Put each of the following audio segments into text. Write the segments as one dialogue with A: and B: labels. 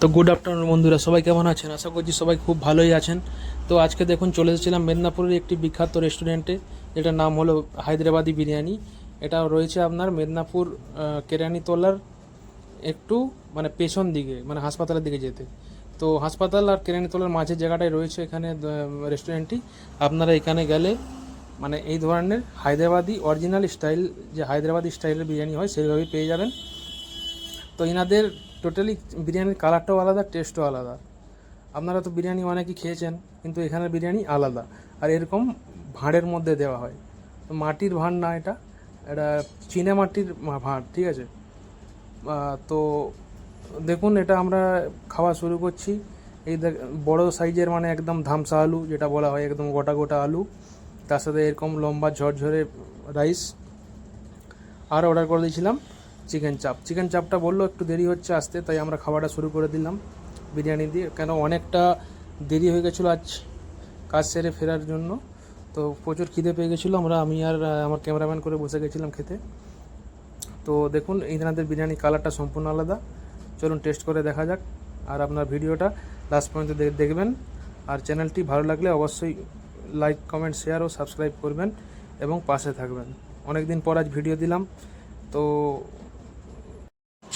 A: তো good afternoon বন্ধুরা, সবাই কেমন আছেন? আশা করছি সবাই খুব ভালোই আছেন। তো আজকে দেখুন, চলে এসেছিলাম মেদিনীপুরের একটি বিখ্যাত রেস্টুরেন্টে যেটার নাম হলো হায়দ্রাবাদি বিরিয়ানি। এটা রয়েছে আপনার মেদিনীপুর কেরানিতলার একটু মানে পেছন দিকে মানে হাসপাতালের দিকে যেতে। তো হাসপাতাল আর কেরানিতলার মাঝের জায়গাটায় রয়েছে এখানে রেস্টুরেন্টটি আপনারা এখানে গেলে মানে এই ধরনের হায়দ্রাবাদি অরিজিনাল স্টাইল যে হায়দ্রাবাদি স্টাইলের বিরিয়ানি হয় সেইভাবেই পেয়ে যাবেন। তো এনাদের টোটালি বিরিয়ানির কালারটাও আলাদা টেস্টও আলাদা। আপনারা তো বিরিয়ানি অনেকই খেয়েছেন, কিন্তু এখানের বিরিয়ানি আলাদা। আর এরকম ভাঁড়ের মধ্যে দেওয়া হয়। তো মাটির ভাঁড় না এটা এটা চীনা মাটির ভাঁড়, ঠিক আছে? তো দেখুন, এটা আমরা খাওয়া শুরু করছি। এই দেখ, বড় সাইজের মানে একদম ধামসা আলু, যেটা বলা হয় একদম গোটা গোটা আলু। তার সাথে এরকম লম্বা ঝরঝরে রাইস। আর অর্ডার করে দিয়েছিলাম চিকেন চাপ। চিকেন চাপটা বলল একটু দেরি হচ্ছে আসতে, তাই আমরা খাবারটা শুরু করে দিলাম বিরিয়ানি দিয়ে। কেন অনেকটা দেরি হয়ে গেছিল আজ কাজ সেরে ফেরার জন্য। তো প্রচুর খিদে পেয়ে গেছিল আমরা, আমি আর আমার ক্যামেরাম্যান করে বসে গেছিলাম খেতে। তো দেখুন এইনাদের বিরিয়ানি কালারটা সম্পূর্ণ আলাদা। চলুন টেস্ট করে দেখা যাক। আর আপনার ভিডিওটা লাস্ট পর্যন্ত দেখবেন। আর চ্যানেলটি ভালো লাগলে অবশ্যই লাইক কমেন্ট শেয়ার ও সাবস্ক্রাইব করবেন এবং পাশে থাকবেন। অনেক দিন পর আজ ভিডিও দিলাম। তো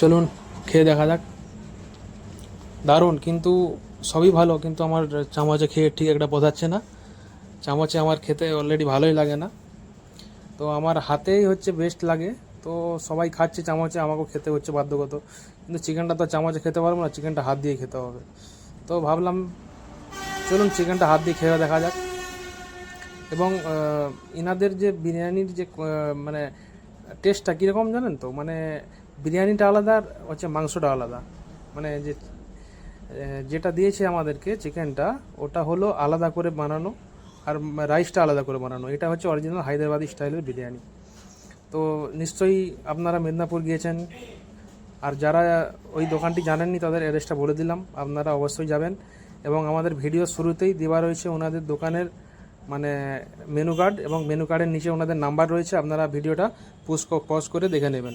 A: চলুন, খেয়ে দেখা যাক। দারুণ, কিন্তু সবই ভালো, কিন্তু আমার চামচে খেয়ে ঠিক একটা বোঝাচ্ছে না। চামচে আমার খেতে অলরেডি ভালোই লাগে না। তো আমার হাতেই হচ্ছে বেস্ট লাগে। তো সবাই খাচ্ছে চামচে, আমাকেও খেতে হচ্ছে বাধ্যগত। কিন্তু চিকেনটা তো চামচে খেতে পারব না, চিকেনটা হাত দিয়ে খেতে হবে। তো ভাবলাম, চলুন চিকেনটা হাত দিয়ে খেয়ে দেখা যাক। এবং ইনাদের যে বিরিয়ানির যে মানে টেস্টটা কীরকম জানেন তো? মানে বিরিয়ানিটা আলাদা আর হচ্ছে মাংসটা আলাদা। মানে যে যেটা দিয়েছে আমাদেরকে চিকেনটা, ওটা হলো আলাদা করে বানানো আর রাইসটা আলাদা করে বানানো। এটা হচ্ছে অরিজিনাল হায়দ্রাবাদি স্টাইলের বিরিয়ানি। তো নিশ্চয়ই আপনারা মেদিনীপুর গিয়েছেন আর যারা ওই দোকানটি জানেননি, তাদের অ্যাড্রেসটা বলে দিলাম। আপনারা অবশ্যই যাবেন এবং আমাদের ভিডিও শুরুতেই দেওয়া রয়েছে ওনাদের দোকানের মানে মেনু কার্ড এবং মেনু কার্ডের নিচে ওনাদের নাম্বার রয়েছে, আপনারা ভিডিওটা পুশ পজ করে দেখে নেবেন।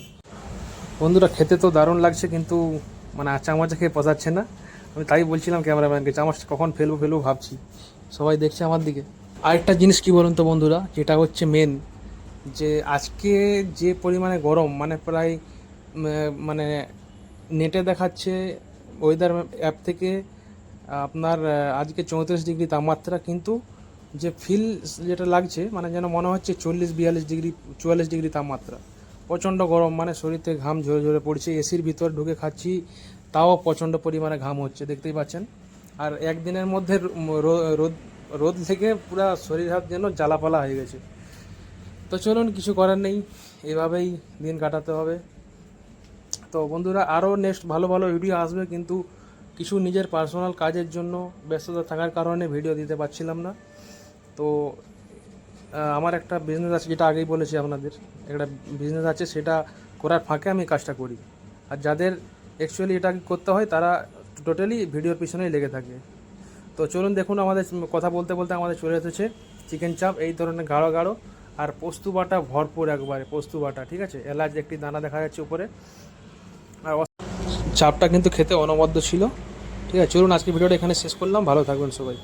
A: বন্ধুরা, খেতে তো দারুণ লাগছে কিন্তু মানে চামচে খেয়ে পচাচ্ছে না। আমি তাই বলছিলাম ক্যামেরাম্যানকে চামচ কখন ফেলব ফেলব ভাবছি। সবাই দেখছে আমার দিকে। আরেকটা জিনিস কি বলুন তো বন্ধুরা, যেটা হচ্ছে মেন যে আজকে যে পরিমাণে গরম মানে প্রায় মানে নেটে দেখাচ্ছে ওয়েদার অ্যাপ থেকে, আপনার আজকে চৌত্রিশ ডিগ্রি তাপমাত্রা, কিন্তু যে ফিল যেটা লাগছে মানে যেন মনে হচ্ছে চল্লিশ, বিয়াল্লিশ ডিগ্রি, চুয়াল্লিশ ডিগ্রি তাপমাত্রা। প্রচণ্ড গরম মানে শরীর থেকে ঘাম ঝরে ঝরে পড়ছে এসির ভিতর ঢুকে খাচ্ছি, তাও প্রচণ্ড পরিমাণে ঘাম হচ্ছে, দেখতেই পাচ্ছেন। আর একদিনের মধ্যে রোদ রোদ থেকে পুরো শরীর হাত যেন জ্বালাপালা হয়ে গেছে। তো চলুন, কিছু করার নেই, এভাবেই দিন কাটাতে হবে। তো বন্ধুরা, আরও নেক্সট ভালো ভালো ভিডিও আসবে, কিন্তু কিছু নিজের পার্সোনাল কাজের জন্য ব্যস্ততা থাকার কারণে ভিডিও দিতে পারছিলাম না। তো আমার একটা বিজনেস আছে, যেটা আগেই বলেছি আপনাদের, একটা বিজনেস আছে, সেটা করার ফাঁকে আমি কাজটা করি। আর যাদের অ্যাকচুয়ালি এটা করতে হয়, তারা টোটালি ভিডিওর পিছনেই লেগে থাকে। তো চলুন দেখুন, আমাদের কথা বলতে বলতে আমাদের চলে এসেছে চিকেন চাপ এই ধরনের গাঢ় গাঢ় আর পোস্তু বাটা ভরপুর একবারে, পোস্তু বাটা, ঠিক আছে? এলাচ একটি দানা দেখা যাচ্ছে উপরে। আর চাপটা কিন্তু খেতে অনবদ্য ছিল। ঠিক আছে, চলুন আজকে ভিডিওটা এখানে শেষ করলাম। ভালো থাকবেন সবাই।